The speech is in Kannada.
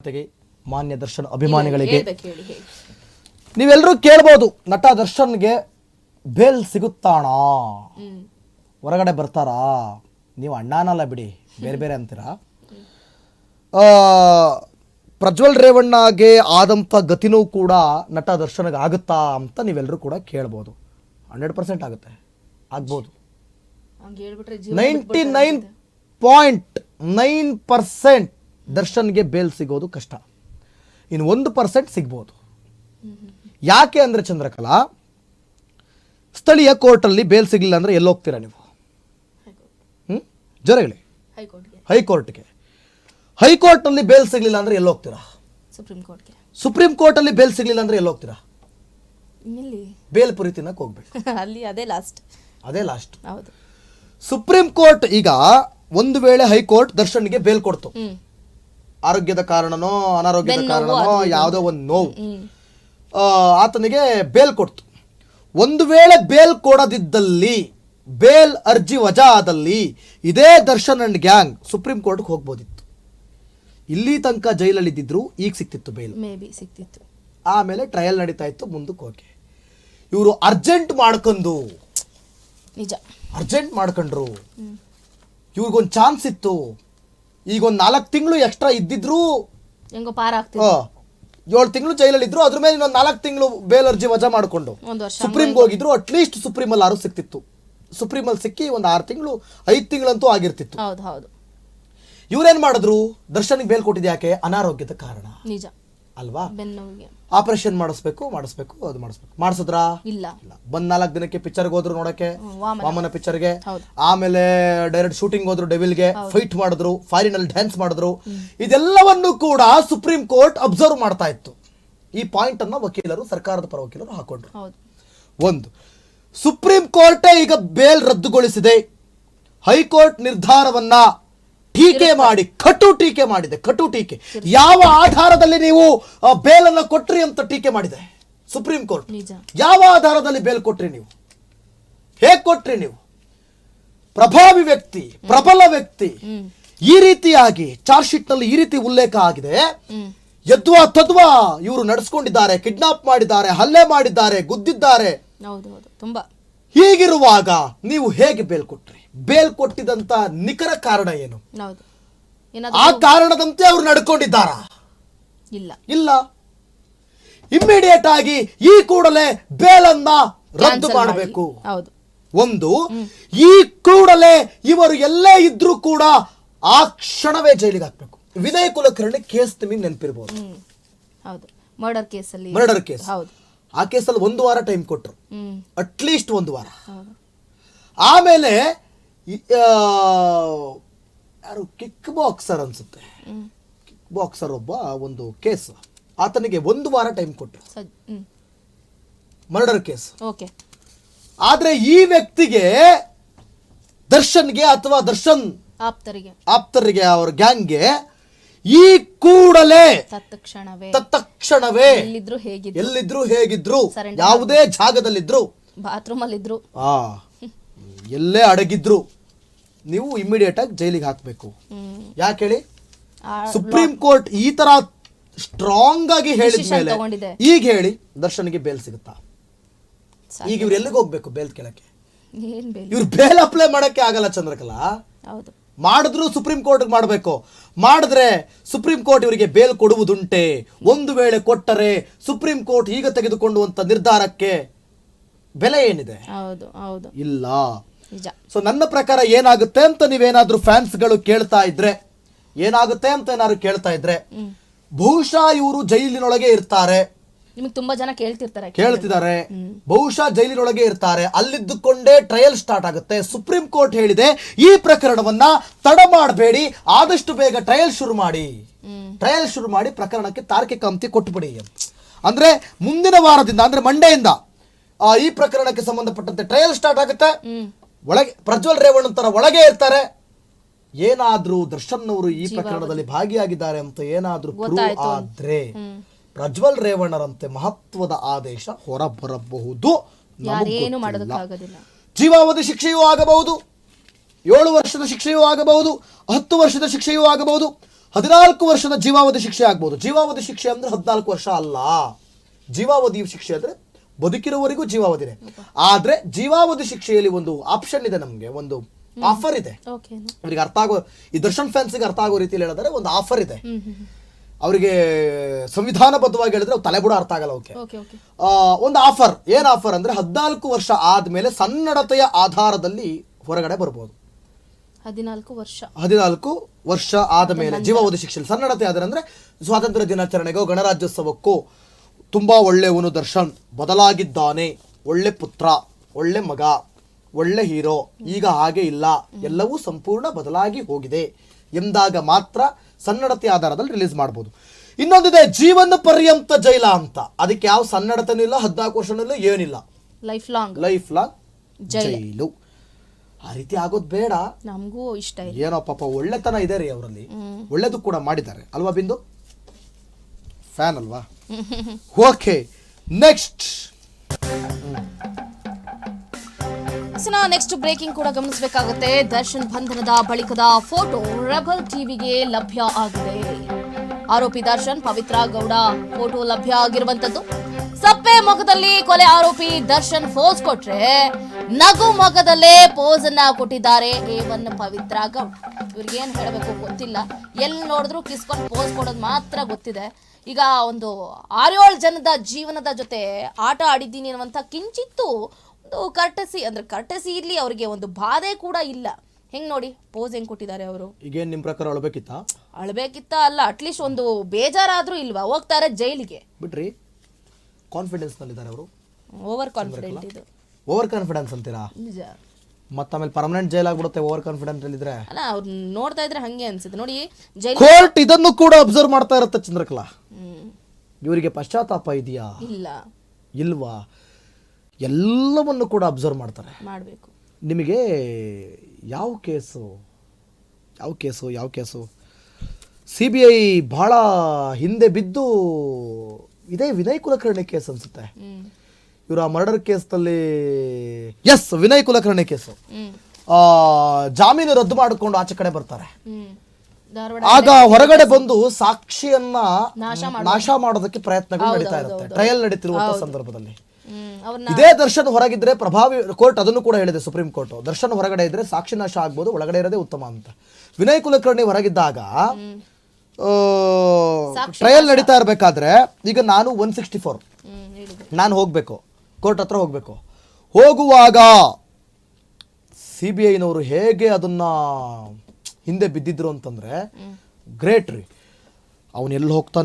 ಜೊತೆಗೆ ಮಾನ್ಯ ದರ್ಶನ್ ಅಭಿಮಾನಿಗಳಿಗೆ ನೀವೆಲ್ಲರೂ ಕೇಳ್ಬೋದು ನಟ ದರ್ಶನ್ಗೆ ಬೇಲ್ ಸಿಗುತ್ತಾಣ? ಹೊರಗಡೆ ಬರ್ತಾರಾ? ನೀವು ಅಣ್ಣನಲ್ಲ ಬಿಡಿ ಬೇರೆ ಬೇರೆ ಅಂತೀರಾ? ಆ, ಪ್ರಜ್ವಲ್ ರೇವಣ್ಣಗೆ ಆದಂಥ ಗತಿನೂ ಕೂಡ ನಟ ದರ್ಶನ್ಗೆ ಆಗುತ್ತಾ ಅಂತ ನೀವೆಲ್ಲರೂ ಕೂಡ ಕೇಳ್ಬೋದು. ಹಂಡ್ರೆಡ್ ಪರ್ಸೆಂಟ್ ಆಗುತ್ತೆ ಆಗ್ಬೋದು. ಹಂಗೆ ಹೇಳ್ಬಿಟ್ರೆ ಜೀವ ninety nine point nine percent ದರ್ಶನ್ಗೆ ಬೇಲ್ ಸಿಗೋದು ಕಷ್ಟ. ಇನ್ನು ಒಂದು ಪರ್ಸೆಂಟ್ ಸಿಗ್ಬೋದು. ಯಾಕೆ ಅಂದರೆ ಚಂದ್ರಕಲಾ ಸ್ಥಳೀಯ ಕೋರ್ಟಲ್ಲಿ ಬೇಲ್ ಸಿಗಲಿಲ್ಲ ಅಂದರೆ ಎಲ್ಲಿ ಹೋಗ್ತೀರಾ ನೀವು ಹ್ಞೂ ಜ್ವರ ಹೇಳಿ. ಹೈಕೋರ್ಟ್ಗೆ. ಹೈಕೋರ್ಟ್ನಲ್ಲಿ ಬೇಲ್ ಸಿಗಲಿಲ್ಲ ಅಂದರೆ ಎಲ್ಲಿ ಹೋಗ್ತೀರಾ ಸುಪ್ರೀಂ ಕೋರ್ಟ್ಗೆ. ಸುಪ್ರೀಂ ಕೋರ್ಟಲ್ಲಿ ಬೇಲ್ ಸಿಗಲಿಲ್ಲ ಅಂದರೆ ಎಲ್ಲಿ? ಹೋಗ್ತೀರಾ ಇಲ್ಲಿ ಬೇಲ್ ಪುರಿ ತಿನ್ನಕ್ಕೆ ಹೋಗ್ಬೇಕು ಅಲ್ಲಿ ಅದೇ ಲಾಸ್ಟ್ ಅದೇ ಲಾಸ್ಟ್ ಹೌದು. ಸುಪ್ರೀಂ ಕೋರ್ಟ್ ಈಗ ಒಂದು ವೇಳೆ ಹೈಕೋರ್ಟ್ ದರ್ಶನ್ಗೆ ಬೇಲ್ ಕೊಡ್ತು. ಆರೋಗ್ಯದ ಕಾರಣನೋ ಅನಾರೋಗ್ಯದ ಕಾರಣನೋ ಯಾವುದೋ ಒಂದು ನೋವು. ಆತನಿಗೆ ಬೇಲ್ ಕೊಡ್ತು. ಒಂದು ವೇಳೆ ಬೇಲ್ ಕೊಡದಿದ್ದಲ್ಲಿ ಬೇಲ್ ಅರ್ಜಿ ವಜಾ ಆದಲ್ಲಿ ಇದೇ ದರ್ಶನ್ ಅಂಡ್ ಗ್ಯಾಂಗ್ ಸುಪ್ರೀಂ ಕೋರ್ಟ್ಗೆ ಹೋಗ್ಬೋದಿತ್ತು. ಇಲ್ಲಿ ತನಕ ಜೈಲಲ್ಲಿ ಇದ್ದಿದ್ರು ಈಗ ಸಿಕ್ತಿತ್ತು ಬೇಲ್. ಸಿಕ್ತಿತ್ತು. ಆಮೇಲೆ ಟ್ರಯಲ್ ನಡೀತಾ ಇತ್ತು ಮುಂದಕ್ಕೆ ಹೋಗಿ. ಇವರು ಅರ್ಜೆಂಟ್ ಮಾಡ್ಕೊಂಡು. ನಿಜ. ಅರ್ಜೆಂಟ್ ಮಾಡ್ಕೊಂಡ್ರು. ಇವ್ರಿಗೊಂದು ಚಾನ್ಸ್ ಇತ್ತು. ಈಗ ಒಂದು ನಾಲ್ಕು ತಿಂಗಳು ಎಕ್ಸ್ಟ್ರಾ ಇದ್ದಿದ್ರು ಹೆಂಗೋ ಪಾರ ಏಳು ತಿಂಗಳು ಜೈಲಲ್ಲಿ ಇದ್ರು ಅದ್ರ ಮೇಲೆ ಇನ್ನೊಂದು ನಾಲ್ಕು ತಿಂಗಳು ಬೇಲ್ ಅರ್ಜಿ ವಜಾ ಮಾಡಿಕೊಂಡು ಒಂದು ವರ್ಷ ಸುಪ್ರೀಂಗೆ ಹೋಗಿದ್ರು ಅಟ್ಲೀಸ್ಟ್ ಸುಪ್ರೀಮಲ್ಲಿ ಆರು ಸಿಕ್ತಿತ್ತು. ಸುಪ್ರೀಮಲ್ಲಿ ಸಿಕ್ಕಿ ಒಂದು ಆರು ತಿಂಗಳು ಐದು ತಿಂಗಳಂತೂ ಆಗಿರ್ತಿತ್ತು. ಹೌದು ಹೌದು. ಇವ್ರೇನ್ ಮಾಡಿದ್ರು? ದರ್ಶನ್ಗೆ ಬೇಲ್ ಕೊಟ್ಟಿದ್ಯಾಕೆ ಅನಾರೋಗ್ಯದ ಕಾರಣ. ನಿಜ. ಅಲ್ವಾ? ಬೆನ್ನೋವಿಗೆ ಆಪರೇಷನ್ ಮಾಡಿಸ್ಬೇಕು ಮಾಡಿಸ್ಬೇಕು ಅದು ಮಾಡಿಸ್ಬೇಕು. ಮಾಡಿಸಿದ್ರಾ? ಇಲ್ಲ. ಇಲ್ಲ. ಬಂದ್ ನಾಲ್ಕು ದಿನಕ್ಕೆ ಪಿಕ್ಚರ್ಗೆ ಹೋದ್ರು ನೋಡಕ್ಕೆ ವಾಮನ. ವಾಮನ ಪಿಕ್ಚರ್ಗೆ ಹೌದು. ಆಮೇಲೆ ಡೈರೆಕ್ಟ್ ಶೂಟಿಂಗ್ ಹೋದ್ರು ಡೆವಿಲ್ಗೆ ಫೈಟ್ ಮಾಡಿದ್ರು ಫಾರಿನಲ್ಲಿ ಡ್ಯಾನ್ಸ್ ಮಾಡಿದ್ರು. ಇದೆಲ್ಲವನ್ನು ಕೂಡ ಸುಪ್ರೀಂ ಕೋರ್ಟ್ ಅಬ್ಸರ್ವ್ ಮಾಡ್ತಾ ಇತ್ತು. ಈ ಪಾಯಿಂಟ್ ಅನ್ನ ವಕೀಲರು ಸರ್ಕಾರದ ಪರ ವಕೀಲರು ಹಾಕೊಂಡ್ರು. ಹೌದು. ಒಂದು ಸುಪ್ರೀಂ ಕೋರ್ಟೇ ಈಗ ಬೇಲ್ ರದ್ದುಗೊಳಿಸಿದೆ. ಹೈಕೋರ್ಟ್ ನಿರ್ಧಾರವನ್ನ ಟೀಕೆ ಮಾಡಿ ಕಟು ಟೀಕೆ ಮಾಡಿದೆ ಕಟು ಟೀಕೆ. ಯಾವ ಆಧಾರದಲ್ಲಿ ನೀವು ಬೇಲನ್ನು ಕೊಟ್ರಿ ಅಂತ ಟೀಕೆ ಮಾಡಿದೆ? Supreme court. ಯಾವ ಆಧಾರದಲ್ಲಿ ಬೇಲ್ ಕೊಟ್ರಿ ನೀವು? ಹೇಗೆ ಕೊಟ್ರಿ ನೀವು? ಪ್ರಭಾವಿ ವ್ಯಕ್ತಿ ಪ್ರಬಲ ವ್ಯಕ್ತಿ. ಈ ರೀತಿಯಾಗಿ ಚಾರ್ಜ್ ಶೀಟ್ನಲ್ಲಿ ಈ ರೀತಿ ಉಲ್ಲೇಖ ಆಗಿದೆ. ಯದ್ವಾ ತದ್ವಾ ಇವರು ನಡೆಸ್ಕೊಂಡಿದ್ದಾರೆ ಕಿಡ್ನಾಪ್ ಮಾಡಿದ್ದಾರೆ ಹಲ್ಲೆ ಮಾಡಿದ್ದಾರೆ ಗುದ್ದಿದ್ದಾರೆ. ಹೀಗಿರುವಾಗ ನೀವು ಹೇಗೆ ಬೇಲ್ ಕೊಟ್ರಿ? ಬೇಲ್ ಕೊಟ್ಟಿದಂತ ನಿಖರ ಕಾರಣ ಏನು? ಆ ಕಾರಣದಂತೆ ಅವ್ರು ನಡ್ಕೊಂಡಿದ್ದಾರ? ಇಲ್ಲ. ಇಲ್ಲ. ಇಮ್ಮಿಡಿಯೇಟ್ ಆಗಿ ಈ ಕೂಡಲೇ ಬೇಲನ್ನ ರದ್ದು ಮಾಡಬೇಕು. ಒಂದು ಈ ಕೂಡಲೇ ಇವರು ಎಲ್ಲೇ ಇದ್ರೂ ಕೂಡ ಆ ಕ್ಷಣವೇ ಜೈಲಿಗೆ ಹಾಕ್ಬೇಕು. ವಿನಯ್ ಕುಲಕರ್ಣಿ ಕೇಸ್ ನಿಮಗೆ ನೆನಪಿರ್ಬೋದು. ಹೌದು. ಮರ್ಡರ್ ಕೇಸಲ್ಲಿ ಮರ್ಡರ್ ಕೇಸ್ ಹೌದು. ಆ ಕೇಸಲ್ಲಿ ಒಂದು ವಾರ ಟೈಮ್ ಕೊಟ್ಟರು ಅಟ್ಲೀಸ್ಟ್ ಒಂದು ವಾರ. ಆಮೇಲೆ ಯಾರು ಕಿಕ್ ಬಾಕ್ಸರ್ ಅನ್ಸುತ್ತೆ. ಕಿಕ್ ಬಾಕ್ಸರ್ ಒಬ್ಬ ಒಂದು ಕೇಸ್. ಆತನಿಗೆ ಒಂದು ವಾರ ಟೈಮ್ ಕೊಟ್ಟರು ಮರ್ಡರ್ ಕೇಸ್. ಓಕೆ. ಆದ್ರೆ ಈ ವ್ಯಕ್ತಿಗೆ ದರ್ಶನ್ಗೆ ಅಥವಾ ದರ್ಶನ್ ಆಪ್ತರಿಗೆ. ಆಪ್ತರಿಗೆ ಅವ್ರ ಗ್ಯಾಂಗ್ಗೆ ಈ ಕೂಡಲೇ ತತ್ಕ್ಷಣವೇ. ತತ್ಕ್ಷಣವೇ ಎಲ್ಲಿದ್ರು ಹೇಗಿದ್ರು. ಎಲ್ಲಿದ್ರು ಹೇಗಿದ್ರು ಯಾವುದೇ ಜಾಗದಲ್ಲಿದ್ರು. ಬಾತ್ರೂಮ್ ಅಲ್ಲಿದ್ರು ಆ ಎಲ್ಲೇ ಅಡಗಿದ್ರು. ನೀವು ಇಮಿಡಿಯೇಟ್ ಆಗಿ ಜೈಲಿಗೆ ಹಾಕಬೇಕು. ಯಾಕೆ ಹೇಳಿ? ಸುಪ್ರೀಂ ಕೋರ್ಟ್ ಈ ತರ ಸ್ಟ್ರಾಂಗ್ ಆಗಿ ಹೇಳಿದ ಮೇಲೆ ಈಗ ಹೇಳಿ ದರ್ಶನ್ಗೆ ಬೇಲ್ ಸಿಗುತ್ತಾ? ಈಗ ಇವ್ರು ಎಲ್ಲಿಗೆ ಹೋಗ್ಬೇಕು ಬೇಲ್ ಕೇಳಕ್ಕೆ? ಇವ್ರು ಬೇಲ್ ಅಪ್ಲೈ ಮಾಡಕ್ಕೆ ಆಗಲ್ಲ ಚಂದ್ರಕಲಾ. ಮಾಡಿದ್ರು ಸುಪ್ರೀಂ ಕೋರ್ಟ್ ಮಾಡಬೇಕು. ಮಾಡಿದ್ರೆ ಸುಪ್ರೀಂ ಕೋರ್ಟ್ ಇವರಿಗೆ ಬೇಲ್ ಕೊಡುವುದುಂಟೆ. ಒಂದು ವೇಳೆ ಕೊಟ್ಟರೆ ಸುಪ್ರೀಂ ಕೋರ್ಟ್ ಈಗ ತೆಗೆದುಕೊಂಡುವಂತ ನಿರ್ಧಾರಕ್ಕೆ ಬೆಲೆ ಏನಿದೆ? ಇಲ್ಲ. ಸೊ ನನ್ನ ಪ್ರಕಾರ ಏನಾಗುತ್ತೆ ಅಂತ ನೀವೇನಾದ್ರೂ ಫ್ಯಾನ್ಸ್ಗಳು ಕೇಳ್ತಾ ಇದ್ರೆ ಏನಾಗುತ್ತೆ ಅಂತ ಏನಾದ್ರು ಕೇಳ್ತಾ ಇದ್ರೆ ಬಹುಶಃ ಇವರು ಜೈಲಿನೊಳಗೆ ಇರ್ತಾರೆ. ನಿಮಗೆ ತುಂಬಾ ಜನ ಕೇಳ್ತಿರ್ತಾರೆ ಕೇಳ್ತಿದ್ದಾರೆ. ಬಹುಶಃ ಜೈಲಿನೊಳಗೆ ಇರ್ತಾರೆ. ಅಲ್ಲಿದ್ದುಕೊಂಡೇ ಟ್ರಯಲ್ ಸ್ಟಾರ್ಟ್ ಆಗುತ್ತೆ. ಸುಪ್ರೀಂ ಕೋರ್ಟ್ ಹೇಳಿದೆ ಈ ಪ್ರಕರಣವನ್ನ ತಡ ಮಾಡಬೇಡಿ ಆದಷ್ಟು ಬೇಗ ಟ್ರಯಲ್ ಶುರು ಮಾಡಿ. ಟ್ರಯಲ್ ಶುರು ಮಾಡಿ ಪ್ರಕರಣಕ್ಕೆ ತಾರ್ಕಿಕ ಅಂತ್ಯ ಕೊಟ್ಟುಬಿಡಿ ಅಂತ ಅಂದ್ರೆ ಮುಂದಿನ ವಾರದಿಂದ ಅಂದ್ರೆ ಮಂಡೆಯಿಂದ ಈ ಪ್ರಕರಣಕ್ಕೆ ಸಂಬಂಧಪಟ್ಟಂತೆ ಟ್ರಯಲ್ ಸ್ಟಾರ್ಟ್ ಆಗುತ್ತೆ. ಒಳಗೆ ಪ್ರಜ್ವಲ್ ರೇವಣ್ಣ ತರ ಒಳಗೆ ಇರ್ತಾರೆ. ಏನಾದ್ರೂ ದರ್ಶನ್ ಅವರು ಈ ಪ್ರಕರಣದಲ್ಲಿ ಭಾಗಿಯಾಗಿದ್ದಾರೆ ಅಂತ ಏನಾದ್ರೂ ಪ್ರೂವ್. ಆದ್ರೆ ಪ್ರಜ್ವಲ್ ರೇವಣ್ಣರಂತೆ ಮಹತ್ವದ ಆದೇಶ ಹೊರಬರಬಹುದು. ಜೀವಾವಧಿ ಶಿಕ್ಷೆಯೂ ಆಗಬಹುದು. ಏಳು ವರ್ಷದ ಶಿಕ್ಷೆಯೂ ಆಗಬಹುದು. ಹತ್ತು ವರ್ಷದ ಶಿಕ್ಷೆಯೂ ಆಗಬಹುದು. ಹದಿನಾಲ್ಕು ವರ್ಷದ ಜೀವಾವಧಿ ಶಿಕ್ಷೆ ಆಗಬಹುದು. ಜೀವಾವಧಿ ಶಿಕ್ಷೆ ಅಂದ್ರೆ ಹದಿನಾಲ್ಕು ವರ್ಷ ಅಲ್ಲ. ಜೀವಾವಧಿ ಶಿಕ್ಷೆ ಅಂದ್ರೆ ಬದುಕಿರೋವರೆಗೂ ಇದೆ. ಆದ್ರೆ ಜೀವಾವಧಿ ಶಿಕ್ಷೆಯಲ್ಲಿ ಒಂದು ಆಪ್ಷನ್ ಇದೆ ನಮ್ಗೆ ಒಂದು ಆಫರ್ ಇದೆ. ಅವರಿಗೆ ಅರ್ಥ ಆಗೋ ಈ ದರ್ಶನ್ ಫ್ಯಾನ್ಸಿಗೆ ಅರ್ಥ ಆಗೋ ರೀತಿಯಲ್ಲಿ ಹೇಳಿದ್ರೆ ಒಂದು ಆಫರ್ ಇದೆ. ಅವರಿಗೆ ಸಂವಿಧಾನಬದ್ಧವಾಗಿ ಹೇಳಿದ್ರೆ ತಲೆ ತಲೆಬುಡ ಅರ್ಥ ಆಗಲ್ಲ ಅವಕ್ಕೆ ಓಕೆ ಒಂದು ಆಫರ್ ಏನ್ ಆಫರ್ ಅಂದ್ರೆ ಹದಿನಾಲ್ಕು ವರ್ಷ ಆದ್ಮೇಲೆ ಸನ್ನಡತೆಯ ಆಧಾರದಲ್ಲಿ ಹೊರಗಡೆ ಬರ್ಬೋದು. ಹದಿನಾಲ್ಕು ವರ್ಷ. ಹದಿನಾಲ್ಕು ವರ್ಷ ಆದ ಮೇಲೆ ಜೀವಾವಧಿ ಶಿಕ್ಷೆ ಸನ್ನಡತೆ ಆದ್ರೆ ಅಂದ್ರೆ ಸ್ವಾತಂತ್ರ್ಯ ದಿನಾಚರಣೆಗೋ ಗಣರಾಜ್ಯೋತ್ಸವಕ್ಕೋ ತುಂಬಾ ಒಳ್ಳೆಯವನು ದರ್ಶನ್. ಬದಲಾಗಿದ್ದಾನೆ. ಒಳ್ಳೆ ಪುತ್ರ ಒಳ್ಳೆ ಮಗ ಒಳ್ಳೆ ಹೀರೋ. ಈಗ ಹಾಗೆ ಇಲ್ಲ. ಎಲ್ಲವೂ ಸಂಪೂರ್ಣ ಬದಲಾಗಿ ಹೋಗಿದೆ ಎಂದಾಗ ಮಾತ್ರ ಸನ್ನಡತೆ ಆಧಾರದಲ್ಲಿ ರಿಲೀಸ್ ಮಾಡ್ಬೋದು. ಇನ್ನೊಂದಿದೆ ಜೀವನ ಪರ್ಯಂತ ಜೈಲ ಅಂತ. ಅದಕ್ಕೆ ಯಾವ ಸನ್ನಡತೆನೂ ಇಲ್ಲ ಹದಿನಾಲ್ಕು ವರ್ಷನೂ ಇಲ್ಲ ಏನಿಲ್ಲ. Life long life long jail. ಆ ರೀತಿ ಆಗೋದು ಬೇಡ. ನಮಗೂ ಇಷ್ಟ ಇಲ್ಲ. ಏನೋ ಪಾಪ ಒಳ್ಳೆತನ ಇದೆ ರೀ ಅವರಲ್ಲಿ. ಒಳ್ಳೇದು ಕೂಡ ಮಾಡಿದ್ದಾರೆ. ಅಲ್ವಾ ಬಿಂದು? ಫ್ಯಾನ್ ಅಲ್ವಾ? ಓಕೆ ನೆಕ್ಸ್ಟ್ ನೆಕ್ಸ್ಟ್ ಬ್ರೇಕಿಂಗ್ ಕೂಡ ಗಮನಿಸಬೇಕಾಗುತ್ತೆ. ದರ್ಶನ್ ಬಂಧನದ ಬಳಿಕದ ಫೋಟೋ ರೆಬಲ್ ಟಿವಿಗೆ ಲಭ್ಯ ಆಗಿದೆ. ಆರೋಪಿ ದರ್ಶನ್ ಪವಿತ್ರ ಗೌಡ ಫೋಟೋ ಲಭ್ಯ ಆಗಿರುವಂತದ್ದು. ಸಪ್ಪೆ ಮುಖದಲ್ಲಿ ಕೊಲೆ ಆರೋಪಿ ದರ್ಶನ್ ಫೋಸ್ ಕೊಟ್ರೆ ನಗು ಮುಖದಲ್ಲೇ ಪೋಸ್ ಅನ್ನ ಕೊಟ್ಟಿದ್ದಾರೆ ಏವನ್ ಪವಿತ್ರ ಗೌಡ್. ಇವ್ರಿಗೆ ಏನ್ ಹೇಳಬೇಕು ಗೊತ್ತಿಲ್ಲ. ಎಲ್ ನೋಡಿದ್ರು ಕಿಸ್ಕೊಂಡು ಪೋಸ್ ಕೊಡೋದು ಮಾತ್ರ ಗೊತ್ತಿದೆ. ಈಗ ಒಂದು ಆರೇಳು ಜನದ ಜೀವನದ ಜೊತೆ ಆಟ ಆಡಿದ್ದೀನಿ ಅನ್ನುವಂತ ಕಿಂಚಿತ್ತು ಒಂದು ಕರ್ಟಸಿ ಅಂದ್ರೆ ಕರ್ಟಸಿ ಇರ್ಲಿ ಅವರಿಗೆ ಒಂದು ಬಾಧೆ ಕೂಡ ಇಲ್ಲ. ಹೆಂಗ್ ನೋಡಿ ಪೋಸ್ ಹೆಂಗ್ ಕೊಟ್ಟಿದ್ದಾರೆ ಅವರು? ಈಗೇನ್ ನಿಮ್ ಪ್ರಕಾರ ಅಳ್ಬೇಕಿತ್ತ? ಅಳ್ಬೇಕಿತ್ತ ಅಲ್ಲ ಅಟ್ಲೀಸ್ಟ್ ಒಂದು ಬೇಜಾರಾದ್ರೂ ಇಲ್ವಾ? ಹೋಗ್ತಾರೆ ಜೈಲಿಗೆ. ಬಿಡ್ರಿ. ಕಾನ್ಫಿಡೆನ್ಸ್ನಲ್ಲಿದ್ದಾರೆ ಅವರು? ಓವರ್ ಕಾನ್ಫಿಡೆಂಟ್ ಇದು. ಓವರ್ ಕಾನ್ಫಿಡೆನ್ಸ್ ಅಂತೀರಾ? ನಿಜ. ಮತ್ತೆ ಆಮೇಲೆ ಪರ್ಮನೆಂಟ್ ಜೈಲ್ ಆಗ್ಬಿಡುತ್ತೆ ಓವರ್ ಕಾನ್ಫಿಡೆಂಟ್ ಇದ್ರೆ? ಅಲ್ಲ ಅವ್ರು ನೋಡ್ತಾ ಇದ್ರೆ ಹಂಗೆ ಅನ್ಸುತ್ತೆ. ನೋಡಿ ಜೈಲ್ ಕೋರ್ಟ್ ಇದನ್ನು ಕೂಡ ಅಬ್ಸರ್ವ್ ಮಾಡ್ತಾ ಇರುತ್ತೆ ಚಂದ್ರಕಲಾ. ಇವರಿಗೆ ಪಶ್ಚಾತ್ತಾಪ ಇದೆಯಾ? ಇಲ್ಲ. ಇಲ್ವಾ? ಎಲ್ಲವನ್ನು ಕೂಡ ಅಬ್ಸರ್ವ್ ಮಾಡ್ತಾರೆ. ಮಾಡಬೇಕು. ನಿಮಗೆ ಯಾವ ಕೇಸು ಯಾವ ಕೇಸು ಯಾವ ಕೇಸು? ಸಿ ಬಿ ಐ ಭಾಳ ಹಿಂದೆ ಬಿದ್ದು ಇದೇ ವಿನಯ್ ಕುಲಕರ್ಣಿ ಕೇಸ್ ಅನ್ಸುತ್ತೆ. ಇವರು ಇವರ ಮರ್ಡರ್ ಕೇಸ್ನಲ್ಲಿ ಎಸ್ ವಿನಯ್ ಕುಲಕರ್ಣಿ ಕೇಸು. ಆ, ಜಾಮೀನು ರದ್ದು ಮಾಡಿಕೊಂಡು ಆಚೆ ಕಡೆ ಬರ್ತಾರೆ. ಆಗ ಹೊರಗಡೆ ಬಂದು ಸಾಕ್ಷಿಯನ್ನ ನಾಶ ಮಾಡೋದಕ್ಕೆ ಪ್ರಯತ್ನಗಳು ನಡೀತಾ ಇರುತ್ತೆ. ಟ್ರಯಲ್ ನಡೀತಿರುವಂತ ಸಂದರ್ಭದಲ್ಲಿ. ಇದೇ ದರ್ಶನ್ ಹೊರಗಿದ್ರೆ ಪ್ರಭಾವಿ ಕೋರ್ಟ್ ಅದನ್ನು ಕೂಡ ಹೇಳಿದೆ ಸುಪ್ರೀಂ ಕೋರ್ಟ್. ದರ್ಶನ್ ಹೊರಗಡೆ ಇದ್ರೆ ಸಾಕ್ಷಿ ನಾಶ ಆಗ್ಬೋದು ಒಳಗಡೆ ಇರೋದೇ ಉತ್ತಮ ಅಂತ. ವಿನಯ್ ಕುಲಕರ್ಣಿ ಹೊರಗಿದ್ದಾಗ ಟ್ರಯಲ್ ನಡೀತಾ ಇರಬೇಕಾದ್ರೆ ಈಗ ನಾನು ಒನ್ ಸಿಕ್ಸ್ಟಿ ಫೋರ್ ನಾನು ಹೋಗಬೇಕು. ಕೋರ್ಟ್ ಹತ್ರ ಹೋಗಬೇಕು. ಹೋಗುವಾಗ ಸಿ ಬಿ ಐನವರು ಹೇಗೆ ಅದನ್ನ ಹಿಂದೆ ಬಿದ್ದಿದ್ರು ಅಂತಂದ್ರೆ ಗ್ರೇಟ್ ರೀ ಅವನು ಎಲ್ಲಿ ಹೋಗ್ತಾನೆ